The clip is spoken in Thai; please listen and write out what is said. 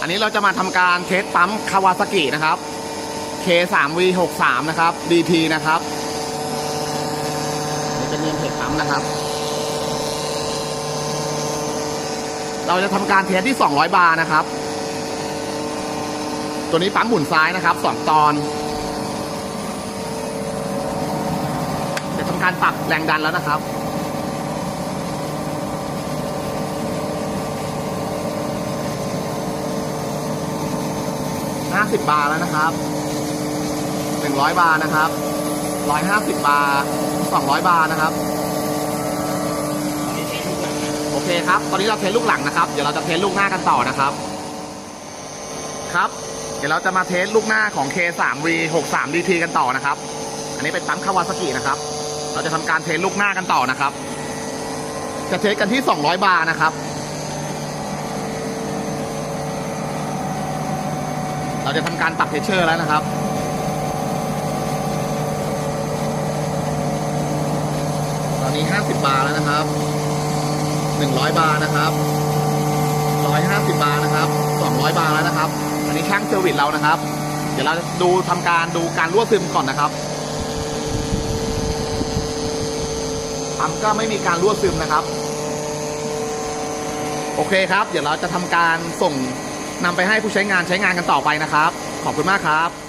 อันนี้เราจะมาทำการเทสปั๊มคาวาซากินะครับ K3V63 นะครับ DT นะครับนี่เป็นเนียมเพจปั๊มนะครับ เราจะทำการเทสที่ 200 บาร์นะครับ ตัวนี้ปั๊มหมุนซ้ายนะครับ 2 ตอน จะทำการปรับแรงดันแล้วนะครับ 50 บาร์แล้วนะครับ 100 บาร์นะครับ 150 บาร์200 บาร์นะครับ โอเคครับ ตอนนี้เราเทสลูกหลังนะครับ เดี๋ยวเราจะเทสลูกหน้ากันต่อนะครับ ครับ เดี๋ยวเราจะมาเทสลูกหน้าของ K3V 63 DT กันต่อนะครับ อันนี้เป็นปั๊มคาวาซากินะครับ เราจะทำการเทสลูกหน้ากันต่อนะครับ จะเทสกันที่ 200 บาร์นะครับ เราจะทำการปรับเทเชอร์แล้วนะครับตอนนี้ 50 บาร์แล้วนะครับ 100 บาร์นะครับ 150 บาร์นะครับ 200 บาร์แล้วนะครับ อันนี้ช่างเซอร์วิสเรานะครับ เดี๋ยวเราดูทำการดูการรั่วซึมก่อนนะครับปั๊มก็ไม่มีการรั่วซึมนะครับ โอเคครับ เดี๋ยวเราจะทำการส่ง นำไปให้ผู้ใช้งานใช้งานกันต่อไปนะครับ ขอบคุณมากครับ